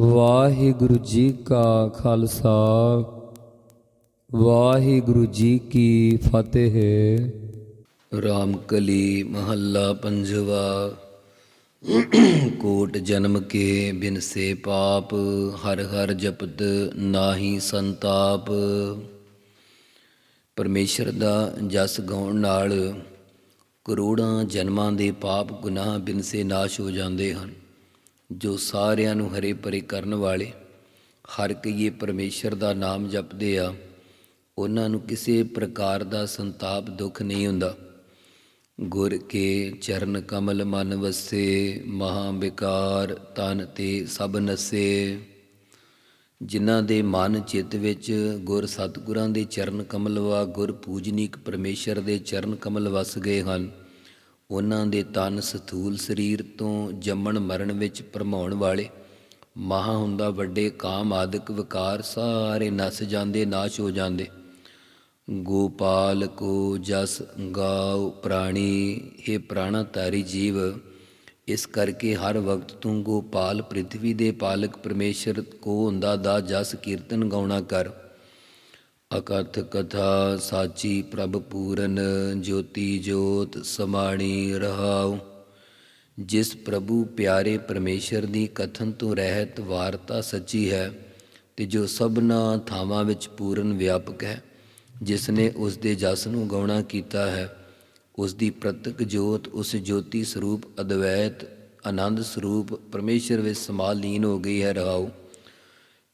ਵਾਹਿਗੁਰੂ ਜੀ ਕਾ ਖਾਲਸਾ, ਵਾਹਿਗੁਰੂ ਜੀ ਕੀ ਫਤਿਹ। ਰਾਮ ਕਲੀ ਮਹੱਲਾ ਪੰਜਵਾ, ਕੋਟ ਜਨਮ ਕੇ ਬਿਨਸੇ ਪਾਪ, ਹਰ ਹਰ ਜਪਤ ਨਾਹੀ ਸੰਤਾਪ। ਪਰਮੇਸ਼ਰ ਦਾ ਜਸ ਗਾਉਣ ਨਾਲ ਕਰੋੜਾਂ ਜਨਮਾਂ ਦੇ ਪਾਪ ਗੁਨਾਹ ਬਿਨਸੇ ਨਾਸ਼ ਹੋ ਜਾਂਦੇ ਹਨ। ਜੋ ਸਾਰਿਆਂ ਨੂੰ ਹਰੇ ਭਰੇ ਕਰਨ ਵਾਲੇ, ਹਰ ਕਈਏ ਪਰਮੇਸ਼ਰ ਦਾ ਨਾਮ ਜਪਦੇ ਆ, ਉਹਨਾਂ ਨੂੰ ਕਿਸੇ ਪ੍ਰਕਾਰ ਦਾ ਸੰਤਾਪ ਦੁੱਖ ਨਹੀਂ ਹੁੰਦਾ। ਗੁਰ ਕੇ ਚਰਨ ਕਮਲ ਮਨ ਵਸੇ, ਮਹਾ ਵਿਕਾਰ ਤਨ ਤੇ ਸਭ ਨਸੇ। ਜਿਨ੍ਹਾਂ ਦੇ ਮਨ ਚਿੱਤ ਵਿੱਚ ਗੁਰ ਸਤਿਗੁਰਾਂ ਦੇ ਚਰਨ ਕਮਲ ਵਾ, ਗੁਰ ਪੂਜਨੀਕ ਪਰਮੇਸ਼ਰ ਦੇ ਚਰਨ ਕਮਲ ਵਸ ਗਏ ਹਨ। ਉਹਨਾਂ ਦੇ ਤਨ ਸਥੂਲ ਸਰੀਰ ਤੋਂ ਜੰਮਣ ਮਰਨ ਵਿੱਚ ਭਰਮਾਉਣ ਵਾਲੇ, ਮਹਾ ਹੁੰਦਾ ਵੱਡੇ ਕਾਮ ਆਦਿਕ ਵਿਕਾਰ ਸਾਰੇ ਨਸ ਜਾਂਦੇ, ਨਾਸ਼ ਹੋ ਜਾਂਦੇ। ਗੋਪਾਲ ਕੋ ਜਸ ਗਾਉ ਪ੍ਰਾਣੀ ਇਹ ਪ੍ਰਾਣਾ ਤਾਰੀ ਜੀਵ, ਇਸ ਕਰਕੇ ਹਰ ਵਕਤ ਤੂੰ ਗੋਪਾਲ ਪ੍ਰithvi ਦੇ ਪਾਲਕ ਪਰਮੇਸ਼ਰ ਕੋ ਹੁੰਦਾ ਦਾ ਜਸ ਕੀਰਤਨ ਗਾਉਣਾ ਕਰ। ਅਕਥ ਕਥਾ ਸਾਚੀ ਪ੍ਰਭ ਪੂਰਨ ਜੋਤੀ ਜੋਤ ਸਮਾਣੀ ਰਹਾਉ। ਜਿਸ ਪ੍ਰਭੂ ਪਿਆਰੇ ਪਰਮੇਸ਼ਰ ਦੀ ਕਥਨ ਤੋਂ ਰਹਿਤ ਵਾਰਤਾ ਸੱਚੀ ਹੈ ਤੇ ਜੋ ਸਭਨਾ ਥਾਵਾਂ ਵਿੱਚ ਪੂਰਨ ਵਿਆਪਕ ਹੈ ਜਿਸ ਨੇ ਉਸ ਦੇ ਜਸ ਨੂੰ ਗਾਉਣਾ ਕੀਤਾ ਹੈ ਉਸ ਦੀ ਪ੍ਰਤਕ ਜੋਤ ਉਸ ਜੋਤੀ ਸਰੂਪ ਅਦਵੈਤ ਆਨੰਦ ਸਰੂਪ ਪਰਮੇਸ਼ਰ ਵਿੱਚ ਸਮਾ ਲੀਨ ਹੋ ਗਈ ਹੈ ਰਹਾਉ।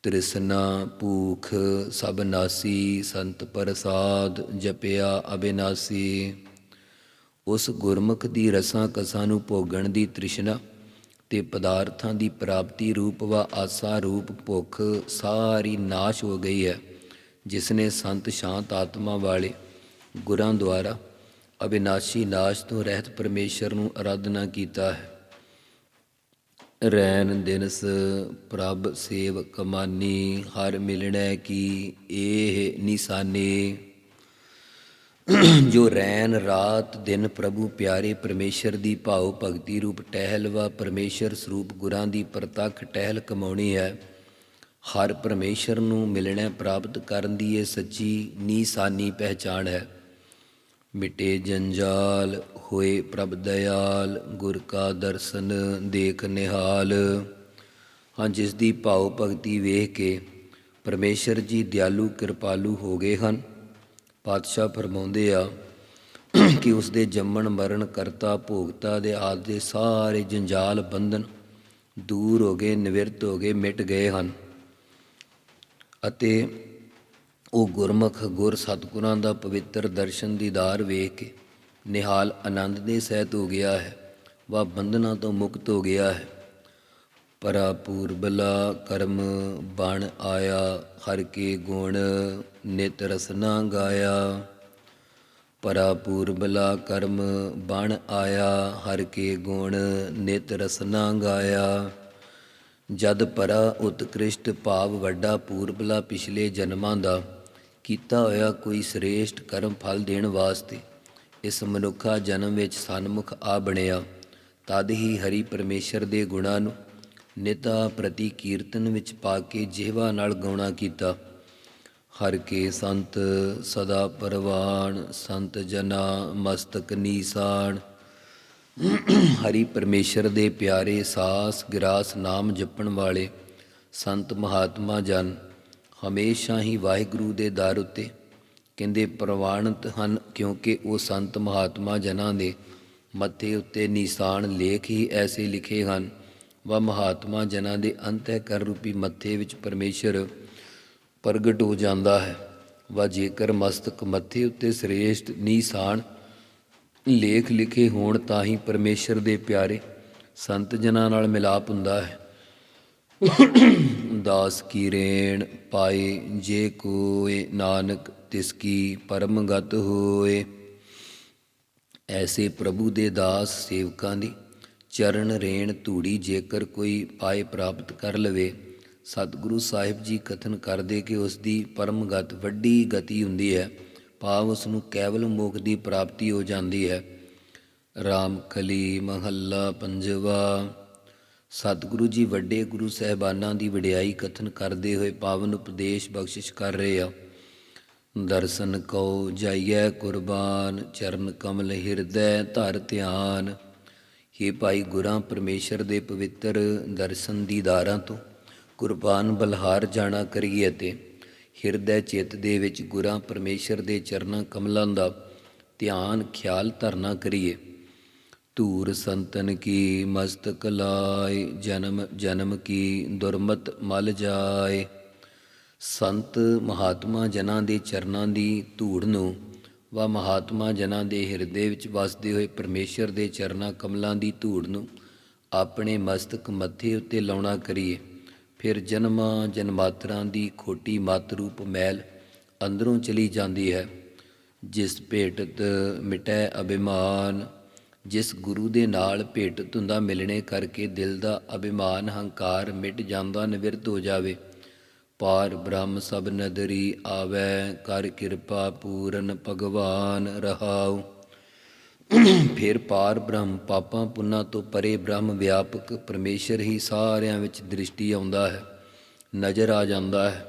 ਤ੍ਰਿਸ਼ਨਾ, ਭੂਖ, ਸਭ ਨਾਸੀ, ਸੰਤ ਪ੍ਰਸਾਦ, ਜਪਿਆ ਅਬਿਨਾਸੀ। ਉਸ ਗੁਰਮੁਖ ਦੀ ਰਸਾਂ ਕਸਾਂ ਨੂੰ ਭੋਗਣ ਦੀ ਤ੍ਰਿਸ਼ਨਾ ਤੇ ਪਦਾਰਥਾਂ ਦੀ ਪ੍ਰਾਪਤੀ ਰੂਪ ਵਾ ਆਸਾ ਰੂਪ ਭੁੱਖ ਸਾਰੀ ਨਾਸ਼ ਹੋ ਗਈ ਹੈ ਜਿਸ ਨੇ ਸੰਤ ਸ਼ਾਂਤ ਆਤਮਾ ਵਾਲੇ ਗੁਰਾਂ ਦੁਆਰਾ ਅਬਿਨਾਸ਼ੀ ਨਾਸ਼ ਤੋਂ ਰਹਿਤ ਪਰਮੇਸ਼ਰ ਨੂੰ ਅਰਾਧਨਾ ਕੀਤਾ ਹੈ। ਰੈਨ ਦਿਨਸ ਪ੍ਰਭ ਸੇਵ ਕਮਾਨੀ ਹਰ ਮਿਲਣੈ ਕੀ ਇਹ ਨਿਸ਼ਾਨੇ। ਜੋ ਰੈਨ ਰਾਤ ਦਿਨ ਪ੍ਰਭੂ ਪਿਆਰੇ ਪਰਮੇਸ਼ਰ ਦੀ ਭਾਉ ਭਗਤੀ ਰੂਪ ਟਹਿਲ ਵਾ ਪਰਮੇਸ਼ਰ ਸਰੂਪ ਗੁਰਾਂ ਦੀ ਪ੍ਰਤੱਖ ਟਹਿਲ ਕਮਾਉਣੀ ਹੈ। ਹਰ ਪਰਮੇਸ਼ਰ ਨੂੰ ਮਿਲਣਾ ਪ੍ਰਾਪਤ ਕਰਨ ਦੀ ਇਹ ਸੱਚੀ ਨੀਸਾਨੀ ਪਹਿਚਾਣ ਹੈ। ਮਿਟੇ ਜੰਜਾਲ, ਹੋਏ ਪ੍ਰਭ ਦਇਆਲ, ਗੁਰ ਕਾ ਦਰਸ਼ਨ ਦੇਖ ਨਿਹਾਲ। ਹਾਂ, ਜਿਸ ਦੀ ਭਾਉ ਭਗਤੀ ਵੇਖ ਕੇ ਪਰਮੇਸ਼ਰ ਜੀ ਦਿਆਲੂ, ਕਿਰਪਾਲੂ ਹੋ ਗਏ ਹਨ। ਪਾਤਸ਼ਾਹ ਫਰਮਾਉਂਦੇ ਆ ਕਿ ਉਸ ਦੇ ਜੰਮਣ, ਮਰਨ, ਕਰਤਾ, ਭੋਗਤਾ ਦੇ ਆਦਿ ਦੇ ਸਾਰੇ ਜੰਜਾਲ ਬੰਧਨ ਦੂਰ ਹੋ ਗਏ, ਨਿਵਰਤ ਹੋ ਗਏ, ਮਿਟ ਗਏ ਹਨ। ਅਤੇ ਉਹ ਗੁਰਮੁਖ ਗੁਰ ਸਤਿਗੁਰਾਂ ਦਾ ਪਵਿੱਤਰ ਦਰਸ਼ਨ ਦੀਦਾਰ ਵੇਖ ਕੇ ਨਿਹਾਲ ਆਨੰਦ ਦੇ ਸਹਿਤ ਹੋ ਗਿਆ ਹੈ ਵਾ ਬੰਧਨਾਂ ਤੋਂ ਮੁਕਤ ਹੋ ਗਿਆ ਹੈ। ਪਰਾ ਪੂਰਬਲਾ ਕਰਮ ਬਣ ਆਇਆ, ਹਰ ਕੇ ਗੁਣ ਨਿਤ ਰਸਨਾ ਗਾਇਆ। ਪਰਾ ਪੂਰਬਲਾ ਕਰਮ ਬਣ ਆਇਆ, ਹਰ ਕੇ ਗੁਣ ਨਿਤ ਰਸਨਾ ਗਾਇਆ। ਜਦ ਪਰਾ ਉਤਕ੍ਰਿਸ਼ਟ ਭਾਵ ਵੱਡਾ ਪੂਰਬਲਾ ਪਿਛਲੇ ਜਨਮਾਂ ਦਾ ਕੀਤਾ ਹੋਇਆ ਕੋਈ ਸ੍ਰੇਸ਼ਟ ਕਰਮ ਫਲ ਦੇਣ ਵਾਸਤੇ, ਇਸ ਮਨੁੱਖਾ ਜਨਮ ਵਿੱਚ ਸਨਮੁਖ ਆ ਬਣਿਆ, ਤਦ ਹੀ ਹਰੀ ਪਰਮੇਸ਼ਰ ਦੇ ਗੁਣਾਂ ਨੂੰ ਨਿਤਾ ਪ੍ਰਤੀ ਕੀਰਤਨ ਵਿੱਚ ਪਾ ਕੇ ਜਿਹਵਾ ਨਾਲ ਗਾਉਣਾ ਕੀਤਾ। ਹਰ ਕੇ ਸੰਤ ਸਦਾ ਪਰਵਾਨ, ਸੰਤ ਜਨਾ ਮਸਤਕ ਨੀਸਾਨ। ਹਰੀ ਪਰਮੇਸ਼ਰ ਦੇ ਪਿਆਰੇ ਸਾਸ ਗਿਰਾਸ ਨਾਮ ਜਪਣ ਵਾਲੇ ਸੰਤ ਮਹਾਤਮਾ ਜਨ ਹਮੇਸ਼ਾ ਹੀ ਵਾਹਿਗੁਰੂ ਦੇ ਦਰ ਉੱਤੇ ਕਹਿੰਦੇ, ਪ੍ਰਵਾਨਿਤ ਹਨ ਕਿਉਂਕਿ ਉਹ ਸੰਤ ਮਹਾਤਮਾ ਜਨਾਂ ਦੇ ਮੱਥੇ ਉੱਤੇ ਨਿਸ਼ਾਨ ਲੇਖ ਹੀ ਐਸੇ ਲਿਖੇ ਹਨ। ਵਾ ਮਹਾਤਮਾ ਜਨਾਂ ਦੇ ਅੰਤਹਿਕਰ ਰੂਪੀ ਮੱਥੇ ਵਿੱਚ ਪਰਮੇਸ਼ਰ ਪ੍ਰਗਟ ਹੋ ਜਾਂਦਾ ਹੈ। ਵਾ ਜੇਕਰ ਮਸਤਕ ਮੱਥੇ ਉੱਤੇ ਸ੍ਰੇਸ਼ਟ ਨਿਸ਼ਾਨ ਲੇਖ ਲਿਖੇ ਹੋਣ ਤਾਂ ਹੀ ਪਰਮੇਸ਼ਰ ਦੇ ਪਿਆਰੇ ਸੰਤ ਜਨਾਂ ਨਾਲ ਮਿਲਾਪ ਹੁੰਦਾ ਹੈ। ਦਾਸ ਕੀ ਰੇਣ ਪਾਏ, ਜੇ ਕੋਏ ਨਾਨਕ ਤਿਸ ਕੀ ਪਰਮ ਹੋਏ। ਐਸੇ ਪ੍ਰਭੂ ਦੇ ਦਾਸ ਸੇਵਕਾਂ ਦੀ ਚਰਨ ਰੇਣ ਧੂੜੀ ਜੇਕਰ ਕੋਈ ਪਾਏ ਪ੍ਰਾਪਤ ਕਰ ਲਵੇ, ਸਤਿਗੁਰੂ ਸਾਹਿਬ ਜੀ ਕਥਨ ਕਰਦੇ ਕਿ ਉਸ ਦੀ ਪਰਮ ਵੱਡੀ ਗਤੀ ਹੁੰਦੀ ਹੈ, ਭਾਵ ਉਸ ਨੂੰ ਕੇਵਲ ਮੋਖ ਦੀ ਪ੍ਰਾਪਤੀ ਹੋ ਜਾਂਦੀ ਹੈ। ਰਾਮ ਕਲੀ ਮਹੱਲਾ ਪੰਜਵਾ। ਸਤਿਗੁਰੂ ਜੀ ਵੱਡੇ ਗੁਰੂ ਸਹਿਬਾਨਾਂ ਦੀ ਵਡਿਆਈ ਕਥਨ ਕਰਦੇ ਹੋਏ ਪਾਵਨ ਉਪਦੇਸ਼ ਬਖਸ਼ਿਸ਼ ਕਰ ਰਹੇ ਆ। ਦਰਸ਼ਨ ਕਉ, ਜਾਈਐ ਕੁਰਬਾਨ, ਚਰਨ ਕਮਲ ਹਿਰਦੈ ਧਰ ਧਿਆਨ। हे ਭਾਈ ਗੁਰਾਂ ਪਰਮੇਸ਼ਰ ਦੇ ਪਵਿੱਤਰ ਦਰਸ਼ਨ ਦੀਦਾਰਾਂ ਤੋਂ, ਕੁਰਬਾਨ ਬਲਹਾਰ ਜਾਣਾ ਕਰੀਏ ਤੇ ਹਿਰਦੈ ਚਿੱਤ ਦੇ ਵਿੱਚ ਗੁਰਾਂ ਪਰਮੇਸ਼ਰ ਦੇ ਚਰਨਾਂ ਕਮਲਾਂ ਦਾ ਧਿਆਨ, ਖਿਆਲ ਧਰਨਾ ਕਰੀਏ। ਧੂਰ ਸੰਤਨ ਕੀ, ਮਸਤਕ ਲਾਏ, ਜਨਮ ਜਨਮ ਕੀ, ਦੁਰਮਤ ਮਲ ਜਾਏ। ਸੰਤ ਮਹਾਤਮਾ ਜਨਾਂ ਦੇ ਚਰਨਾਂ ਦੀ ਧੂੜ ਨੂੰ, ਵਾ ਮਹਾਤਮਾ ਜਨਾਂ ਦੇ ਹਿਰਦੇ ਵਿੱਚ ਵਸਦੇ ਹੋਏ ਪਰਮੇਸ਼ਰ ਦੇ ਚਰਨਾਂ ਕਮਲਾਂ ਦੀ ਧੂੜ ਨੂੰ ਆਪਣੇ ਮਸਤਕ ਮੱਥੇ ਉੱਤੇ ਲਾਉਣਾ ਕਰੀਏ। ਫਿਰ ਜਨਮਾਂ ਜਨਮਾਤਰਾਂ ਦੀ ਖੋਟੀ ਮਤ ਰੂਪ ਮੈਲ ਅੰਦਰੋਂ ਚਲੀ ਜਾਂਦੀ ਹੈ, ਜਿਸ ਭੇਟਤ ਮਿਟੈ ਅਭਿਮਾਨ। ਜਿਸ ਗੁਰੂ ਦੇ ਨਾਲ ਭੇਟ ਹੁੰਦਾ ਮਿਲਣੇ ਕਰਕੇ ਦਿਲ ਦਾ ਅਭਿਮਾਨ ਹੰਕਾਰ ਮਿਟ ਜਾਂਦਾ ਨਿਵਰਤ ਹੋ ਜਾਵੇ। ਪਾਰ ਬ੍ਰਹਮ ਸਭ ਨਦਰੀ ਆਵੈ, ਕਰ ਕਿਰਪਾ ਪੂਰਨ ਭਗਵਾਨ ਰਹਾਉ। ਫਿਰ ਪਾਰ ਬ੍ਰਹਮ ਪਾਪਾਂ ਪੁੰਨਾਂ ਤੋਂ ਪਰੇ ਬ੍ਰਹਮ ਵਿਆਪਕ ਪਰਮੇਸ਼ਰ ਹੀ ਸਾਰਿਆਂ ਵਿੱਚ ਦ੍ਰਿਸ਼ਟੀ ਆਉਂਦਾ ਹੈ, ਨਜ਼ਰ ਆ ਜਾਂਦਾ ਹੈ।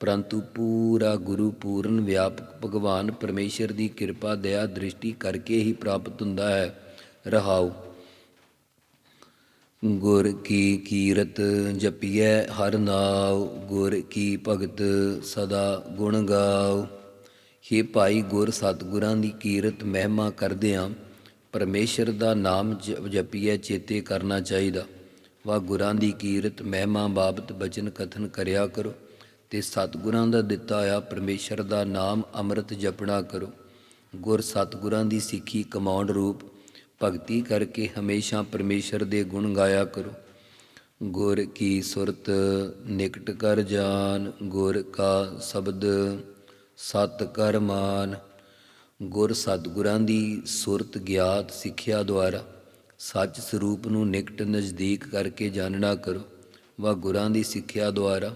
ਪਰੰਤੂ ਪੂਰਾ ਗੁਰੂ ਪੂਰਨ ਵਿਆਪਕ ਭਗਵਾਨ ਪਰਮੇਸ਼ਰ ਦੀ ਕਿਰਪਾ, ਦਇਆ, ਦ੍ਰਿਸ਼ਟੀ ਕਰਕੇ ਹੀ ਪ੍ਰਾਪਤ ਹੁੰਦਾ ਹੈ। ਰਹਾਉ। ਗੁਰ ਕੀ ਕੀਰਤ ਜਪੀਐ ਹਰ ਨਾਉ, ਗੁਰ ਕੀ ਭਗਤ ਸਦਾ ਗੁਣ ਗਾਉ। ਹੇ ਭਾਈ ਗੁਰ ਸਤਿਗੁਰਾਂ ਦੀ ਕੀਰਤ ਮਹਿਮਾ ਕਰਦਿਆਂ, ਪਰਮੇਸ਼ਰ ਦਾ ਨਾਮ ਜ- ਜਪੀਐ ਚੇਤੇ ਕਰਨਾ ਚਾਹੀਦਾ। ਵਾ ਗੁਰਾਂ ਦੀ ਕੀਰਤ ਮਹਿਮਾ ਬਾਬਤ ਬਚਨ ਕਥਨ ਕਰਿਆ ਕਰੋ ਤੇ ਸਤਿਗੁਰਾਂ ਦਾ ਦਿੱਤਾ ਆ ਪਰਮੇਸ਼ਰ ਦਾ ਨਾਮ ਅੰਮ੍ਰਿਤ ਜਪਣਾ ਕਰੋ। ਗੁਰ ਸਤਿਗੁਰਾਂ ਦੀ ਸਿੱਖੀ ਕਮਾਉਣ ਰੂਪ ਭਗਤੀ ਕਰਕੇ ਹਮੇਸ਼ਾ ਪਰਮੇਸ਼ਰ ਦੇ ਗੁਣ ਗਾਇਆ ਕਰੋ। ਗੁਰ ਕੀ ਸੁਰਤ ਨਿਕਟ ਕਰ ਜਾਨ, ਗੁਰ ਕਾ ਸ਼ਬਦ ਸਤ ਕਰ ਮਾਨ। ਗੁਰ ਸਤਿਗੁਰਾਂ ਦੀ ਸੁਰਤ ਗਿਆਤ ਸਿੱਖਿਆ ਦੁਆਰਾ ਸੱਚ ਸਰੂਪ ਨੂੰ ਨਿਕਟ ਨਜ਼ਦੀਕ ਕਰਕੇ ਜਾਣਨਾ ਕਰੋ। ਵਾ ਗੁਰਾਂ ਦੀ ਸਿੱਖਿਆ ਦੁਆਰਾ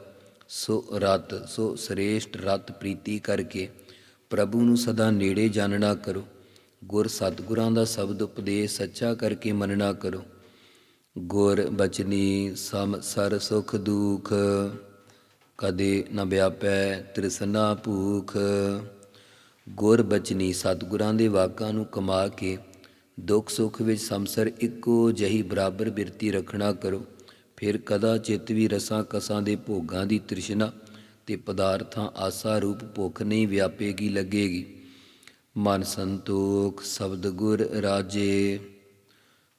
ਸੋ ਰਤ, ਸੋ ਸ੍ਰੇਸ਼ਟ ਰਤ ਪ੍ਰੀਤੀ ਕਰਕੇ ਪ੍ਰਭੂ ਨੂੰ ਸਦਾ ਨੇੜੇ ਜਾਣਨਾ ਕਰੋ। ਗੁਰ ਸਤਿਗੁਰਾਂ ਦਾ ਸ਼ਬਦ ਉਪਦੇਸ਼ ਸੱਚਾ ਕਰਕੇ ਮੰਨਣਾ ਕਰੋ। ਗੁਰ ਬਚਨੀ ਸਮ ਸਰ ਸੁਖ ਦੁਖ, ਕਦੇ ਨ ਵਿਆਪੈ ਤ੍ਰਿਸ਼ਨਾ ਭੂਖ। ਗੁਰ ਬਚਨੀ ਸਤਿਗੁਰਾਂ ਦੇ ਵਾਕਾਂ ਨੂੰ ਕਮਾ ਕੇ ਦੁੱਖ ਸੁੱਖ ਵਿੱਚ ਸੰਸਰ ਇੱਕੋ ਜਹੀ ਬਰਾਬਰ ਬਿਰਤੀ ਰੱਖਣਾ ਕਰੋ। ਫਿਰ ਕਦਾ ਚਿੱਤ ਵੀ ਰਸਾਂ ਕਸਾਂ ਦੇ ਭੋਗਾਂ ਦੀ ਤ੍ਰਿਸ਼ਨਾ ਤੇ ਪਦਾਰਥਾਂ ਆਸਾ ਰੂਪ ਭੁੱਖ ਨਹੀਂ ਵਿਆਪੇਗੀ ਲੱਗੇਗੀ। ਮਨ ਸੰਤੋਖ ਸ਼ਬਦ ਗੁਰ ਰਾਜੇ।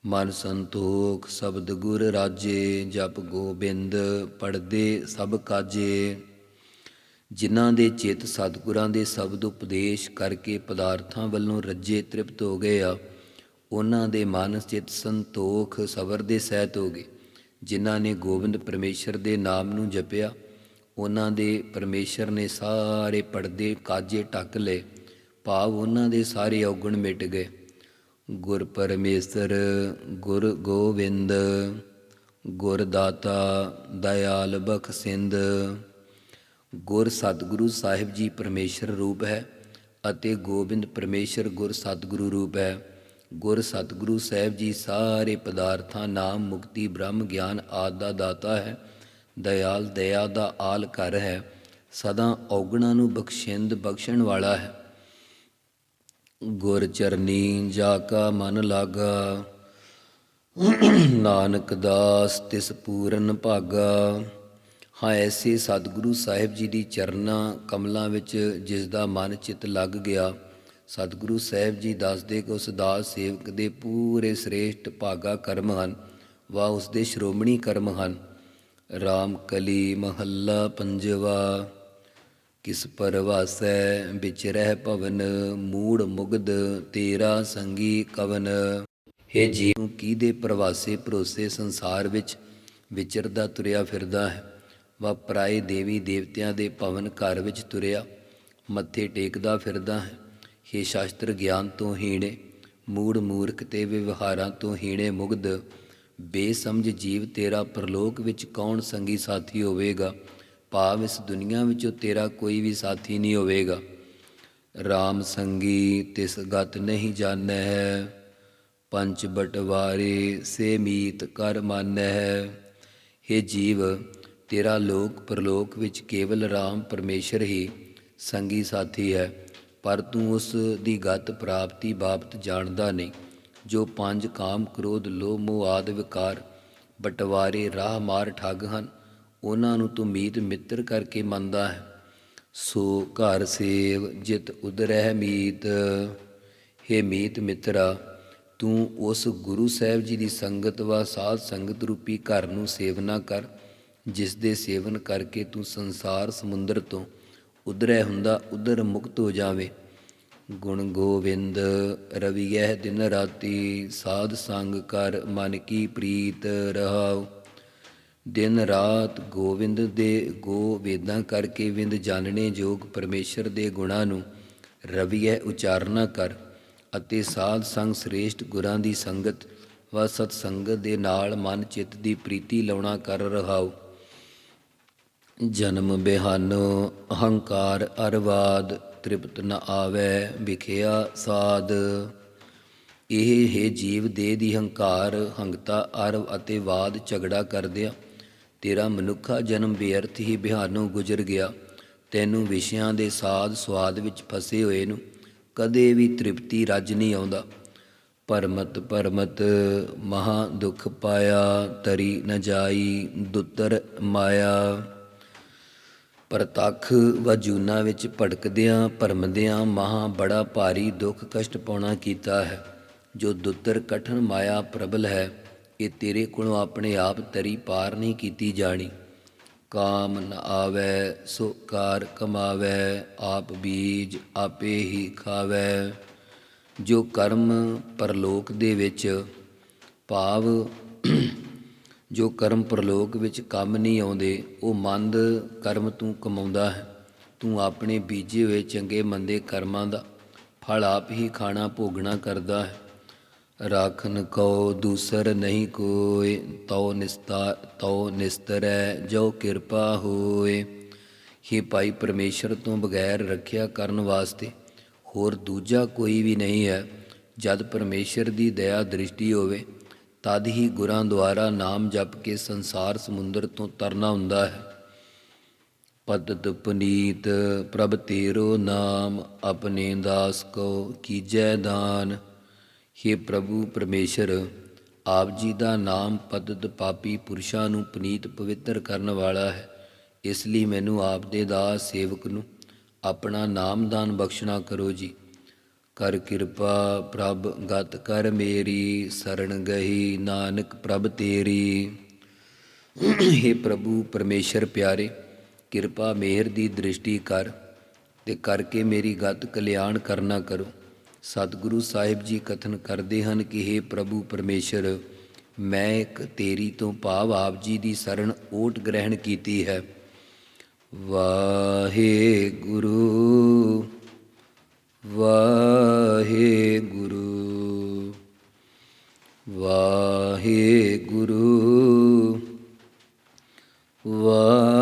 ਮਨ ਸੰਤੋਖ ਸ਼ਬਦ ਗੁਰ ਰਾਜੇ, ਜਪ ਗੋਬਿੰਦ ਪੜਦੇ ਸਭ ਕਾਜੇ। ਜਿਨ੍ਹਾਂ ਦੇ ਚਿੱਤ ਸਤਿਗੁਰਾਂ ਦੇ ਸ਼ਬਦ ਉਪਦੇਸ਼ ਕਰਕੇ ਪਦਾਰਥਾਂ ਵੱਲੋਂ ਰੱਜੇ ਤ੍ਰਿਪਤ ਹੋ ਗਏ ਆ, ਉਹਨਾਂ ਦੇ ਮਨ ਚਿੱਤ ਸੰਤੋਖ ਸਬਰ ਦੇ ਸਹਿਤ ਹੋ ਗਏ। ਜਿਨ੍ਹਾਂ ਨੇ ਗੋਬਿੰਦ ਪਰਮੇਸ਼ਰ ਦੇ ਨਾਮ ਨੂੰ ਜਪਿਆ, ਉਹਨਾਂ ਦੇ ਪਰਮੇਸ਼ਰ ਨੇ ਸਾਰੇ ਪਰਦੇ ਕਾਜੇ ਢੱਕ ਲਏ। ਭਾਵ ਉਹਨਾਂ ਦੇ ਸਾਰੇ ਔਗਣ ਮਿਟ ਗਏ। ਗੁਰ ਪਰਮੇਸ਼ਰ, ਗੁਰ ਗੋਬਿੰਦ ਗੁਰ ਦਾਤਾ, ਦਇਆਲ ਬਖਸ਼ਿੰਦ, ਗੁਰ ਸਤਿਗੁਰੂ ਸਾਹਿਬ ਜੀ ਪਰਮੇਸ਼ਰ ਰੂਪ ਹੈ ਅਤੇ ਗੋਬਿੰਦ ਪਰਮੇਸ਼ਰ ਗੁਰ ਸਤਿਗੁਰੂ ਰੂਪ ਹੈ। ਗੁਰ ਸਤਿਗੁਰੂ ਸਾਹਿਬ ਜੀ ਸਾਰੇ ਪਦਾਰਥਾਂ, ਨਾਮ, ਮੁਕਤੀ, ਬ੍ਰਹਮ, ਗਿਆਨ ਆਦਿ ਦਾ ਦਾਤਾ ਹੈ। ਦਇਆਲ, ਦਇਆ ਦਾ ਆਲ ਘਰ ਹੈ। ਸਦਾ ਔਗਣਾਂ ਨੂੰ ਬਖਸ਼ਿੰਦ, ਬਖਸ਼ਣ ਵਾਲਾ ਹੈ। ਗੁਰ ਚਰਨੀ ਜਾ ਕਾ ਮਨ ਲਾਗਾ। ਨਾਨਕ ਦਾਸ ਤਿਸ ਪੂਰਨ ਭਾਗਾ। ਹਾਂ, ਐਸੇ ਸਤਿਗੁਰੂ ਸਾਹਿਬ ਜੀ ਦੀ ਚਰਨਾਂ ਕਮਲਾਂ ਵਿੱਚ ਜਿਸ ਦਾ ਮਨ ਚਿਤ ਲੱਗ ਗਿਆ, ਸਤਿਗੁਰੂ ਸਾਹਿਬ ਜੀ ਦੱਸਦੇ ਕਿ ਉਸ ਦਾਸ ਸੇਵਕ ਦੇ ਪੂਰੇ ਸ੍ਰੇਸ਼ਟ ਭਾਗਾ ਕਰਮ ਹਨ ਵਾ ਉਸ ਦੇ ਸ਼੍ਰੋਮਣੀ ਕਰਮ ਹਨ। ਰਾਮ ਕਲੀ ਮਹੱਲਾ ਪੰਜਵਾ। ਕਿਸ ਪਰਵਾਸੈ ਵਿੱਚ ਰਹਿ ਭਵਨ ਮੂੜ ਮੁਗਦ ਤੇਰਾ ਸੰਗੀ ਕਵਨ। हे ਜੀਵ ਕੀਦੇ ਪ੍ਰਵਾਸੇ ਭਰੋਸੇ ਸੰਸਾਰ ਵਿੱਚ ਵਿਚਰਦਾ ਤੁਰਿਆ ਫਿਰਦਾ ਹੈ? ਵਾ ਪਰਾਏ ਦੇਵੀ ਦੇਵਤਿਆਂ ਦੇ ਭਵਨ ਘਰ ਵਿੱਚ ਤੁਰਿਆ, ਮੱਥੇ ਟੇਕਦਾ ਫਿਰਦਾ ਹੈ। हे ਸ਼ਾਸਤਰ ਗਿਆਨ ਤੋਂ ਹੀਣੇ, ਮੂੜ ਮੂਰਖ ਤੇ ਵਿਵਹਾਰਾਂ ਤੋਂ ਹੀਣੇ ਮੁਗਧ, ਬੇਸਮਝ ਜੀਵ ਤੇਰਾ ਪ੍ਰਲੋਕ ਵਿੱਚ ਕੌਣ ਸੰਗੀ ਸਾਥੀ ਹੋਵੇਗਾ? ਭਾਵ ਇਸ ਦੁਨੀਆ ਵਿੱਚੋਂ ਤੇਰਾ ਕੋਈ ਵੀ ਸਾਥੀ ਨਹੀਂ ਹੋਵੇਗਾ। RAM ਸੰਗੀ ਤਿਸ ਗਤ ਨਹੀਂ ਜਾਣੈ ਪੰਚ ਬਟਵਾਰੇ ਸੇ ਮੀਤ ਕਰ ਮਾਨਹਿ हे ਜੀਵ, ਤੇਰਾ ਲੋਕ ਪਰਲੋਕ ਵਿੱਚ ਕੇਵਲ RAM ਪਰਮੇਸ਼ਰ ਹੀ ਸੰਗੀ ਸਾਥੀ ਹੈ, ਪਰ ਤੂੰ ਉਸ ਦੀ ਗਤ ਪ੍ਰਾਪਤੀ ਬਾਬਤ ਜਾਣਦਾ ਨਹੀਂ, ਜੋ ਪੰਜ ਕਾਮ ਕ੍ਰੋਧ, ਲੋਭ, ਮੋਹ ਆਦਿ ਵਿਕਾਰ ਬਟਵਾਰੇ ਰਾਹ ਮਾਰ ਠੱਗ ਹਨ। ਉਹਨਾਂ ਨੂੰ ਤੂੰ ਮੀਤ ਮਿੱਤਰ ਕਰਕੇ ਮੰਨਦਾ ਹੈ। ਸੋ ਘਰ ਸੇਵ ਜਿਤ ਉਦਰਹਿ ਮੀਤ। ਹੇ ਮੀਤ ਮਿੱਤਰਾ, ਤੂੰ ਉਸ ਗੁਰੂ ਸਾਹਿਬ ਜੀ ਦੀ ਸੰਗਤ ਵਾ ਸਾਧ ਸੰਗਤ ਰੂਪੀ ਘਰ ਨੂੰ ਸੇਵਨਾ ਕਰ, ਜਿਸ ਦੇ ਸੇਵਨ ਕਰਕੇ ਤੂੰ ਸੰਸਾਰ ਸਮੁੰਦਰ ਤੋਂ ਉਧਰੈ ਹੁੰਦਾ, ਉਧਰ ਮੁਕਤ ਹੋ ਜਾਵੇ। ਗੁਣ ਗੋਬਿੰਦ ਰਵੀਐ ਦਿਨ ਰਾਤੀ, ਸਾਧ ਸੰਗ ਕਰ ਮਨ ਕੀ ਪ੍ਰੀਤ ਰਹਾਓ ਦਿਨ ਰਾਤ ਗੋਵਿੰਦ ਦੇ ਗੋ ਵੇਦਾਂ ਕਰਕੇ ਵਿੰਦ ਜਾਣਨੇ ਯੋਗ ਪਰਮੇਸ਼ਰ ਦੇ ਗੁਣਾਂ ਨੂੰ ਰਵੀਐ ਉਚਾਰਨਾ ਕਰ ਅਤੇ ਸਾਧ ਸੰਗ ਸ੍ਰੇਸ਼ਟ ਗੁਰਾਂ ਦੀ ਸੰਗਤ ਵਾ ਸਤ ਸੰਗਤ ਦੇ ਨਾਲ ਮਨ ਚਿੱਤ ਦੀ ਪ੍ਰੀਤੀ ਲਾਉਣਾ ਕਰ ਰਹਾਉ। ਜਨਮ ਬਿਹਾਨੋ, ਅਹੰਕਾਰ ਅਰਵਾਦ, ਤ੍ਰਿਪਤ ਨ ਆਵੈ ਵਿਖਿਆ ਸਾਧ। ਇਹ ਹੈ ਜੀਵ ਦੇਹ ਦੀ ਹੰਕਾਰ, ਹੰਗਤਾ, ਅਰਵ ਅਤੇ ਵਾਦ ਝਗੜਾ ਕਰਦਿਆਂ ਤੇਰਾ ਮਨੁੱਖਾ ਜਨਮ ਬੇਅਰਥ ਹੀ ਬਿਹਾਨੋਂ ਗੁਜ਼ਰ ਗਿਆ। ਤੈਨੂੰ ਵਿਸ਼ਿਆਂ ਦੇ ਸਾਧ ਸਵਾਦ ਵਿੱਚ ਫਸੇ ਹੋਏ ਨੂੰ ਕਦੇ ਵੀ ਤ੍ਰਿਪਤੀ ਰੱਜ ਨਹੀਂ ਆਉਂਦਾ। ਪਰਮਤ ਪਰਮਤ, ਮਹਾ ਦੁਖ ਪਾਇਆ, ਤਰੀ ਨ ਜਾਈ, ਦੁੱਤਰ ਮਾਇਆ। ਪ੍ਰਤੱਖ ਵਜੂਨਾ ਵਿੱਚ ਭਟਕਦਿਆਂ, ਭਰਮਦਿਆਂ ਮਹਾ ਬੜਾ ਭਾਰੀ ਦੁੱਖ ਕਸ਼ਟ ਪਾਉਣਾ ਕੀਤਾ ਹੈ। ਜੋ ਦੁੱਤਰ ਕਠਨ ਮਾਇਆ ਪ੍ਰਬਲ ਹੈ ਇਹ ਤੇਰੇ ਕੋਲੋਂ ਆਪਣੇ ਆਪ ਤਰੀ ਪਾਰ ਨਹੀਂ ਕੀਤੀ ਜਾਣੀ। ਕਾਮ ਨ ਆਵੈ ਸੋ ਕਾਰ ਕਮਾਵੈ, ਆਪ ਬੀਜ ਆਪੇ ਹੀ ਖਾਵੈ। ਜੋ ਕਰਮ ਪਰਲੋਕ ਦੇ ਵਿੱਚ ਭਾਵ, ਜੋ ਕਰਮ ਪਰਲੋਕ ਵਿੱਚ ਕੰਮ ਨਹੀਂ ਆਉਂਦੇ, ਉਹ ਮੰਦ ਕਰਮ ਤੂੰ ਕਮਾਉਂਦਾ ਹੈ। ਤੂੰ ਆਪਣੇ ਬੀਜੇ ਹੋਏ ਚੰਗੇ ਮੰਦੇ ਕਰਮਾਂ ਦਾ ਫਲ ਆਪ ਹੀ ਖਾਣਾ ਭੋਗਣਾ ਕਰਦਾ ਹੈ। ਰਾਖਨ ਕੋ ਦੂਸਰ ਨਹੀਂ ਕੋਇ, ਤਉ ਨਿਸਤਾ, ਤਉ ਨਿਸਤਰੈ ਜੋ ਕਿਰਪਾ ਹੋਏ ਹੀ ਭਾਈ ਪਰਮੇਸ਼ਰ, ਤੋਂ ਬਗੈਰ ਰੱਖਿਆ ਕਰਨ ਵਾਸਤੇ ਹੋਰ ਦੂਜਾ ਕੋਈ ਵੀ ਨਹੀਂ ਹੈ। ਜਦ ਪਰਮੇਸ਼ਰ ਦੀ ਦਇਆ ਦ੍ਰਿਸ਼ਟੀ ਹੋਵੇ, ਤਦ ਹੀ ਗੁਰਾਂ ਦੁਆਰਾ ਨਾਮ ਜਪ ਕੇ ਸੰਸਾਰ ਸਮੁੰਦਰ ਤੋਂ ਤਰਨਾ ਹੁੰਦਾ ਹੈ। ਪਤਤ ਪੁਨੀਤ ਪ੍ਰਭ ਤੇਰੋ ਨਾਮ, ਆਪਣੇ ਦਾਸ ਕੋ ਕੀਜੈ ਦਾਨ। हे ਪ੍ਰਭੂ ਪਰਮੇਸ਼ਰ, ਆਪ ਜੀ ਦਾ ਨਾਮ ਪਤਤ ਪਾਪੀ ਪੁਰਸ਼ਾਂ ਨੂੰ ਪਨੀਤ ਪਵਿੱਤਰ ਕਰਨ ਵਾਲਾ ਹੈ। ਇਸ ਲਈ ਮੈਨੂੰ ਆਪ ਦੇ ਦਾਸ ਸੇਵਕ ਨੂੰ ਆਪਣਾ ਨਾਮਦਾਨ ਬਖਸ਼ਣਾ ਕਰੋ ਜੀ। ਕਰ ਕਿਰਪਾ ਪ੍ਰਭ ਗਤ ਕਰ ਮੇਰੀ ਸਰਣ ਗਹੀ ਨਾਨਕ ਪ੍ਰਭ ਤੇਰੀ। हे ਪ੍ਰਭੂ ਪਰਮੇਸ਼ਰ ਪਿਆਰੇ, ਕਿਰਪਾ ਮਿਹਰ ਦੀ ਦ੍ਰਿਸ਼ਟੀ ਕਰ ਤੇ ਕਰਕੇ ਮੇਰੀ ਗਤ ਕਲਿਆਣ ਕਰਨਾ ਕਰੋ। ਸਤਿਗੁਰੂ ਸਾਹਿਬ ਜੀ ਕਥਨ ਕਰਦੇ ਹਨ ਕਿ हे ਪ੍ਰਭੂ ਪਰਮੇਸ਼ਰ, ਮੈਂ ਇੱਕ ਤੇਰੀ ਤੋਂ ਭਾਵ ਆਪ ਜੀ ਦੀ ਸਰਨ ਓਟ ਗ੍ਰਹਿਣ ਕੀਤੀ ਹੈ। ਵਾਹਿਗੁਰੂ ਵਾਹਿਗੁਰੂ ਵਾਹਿਗੁਰੂ ਵਾਹਿਗੁਰੂ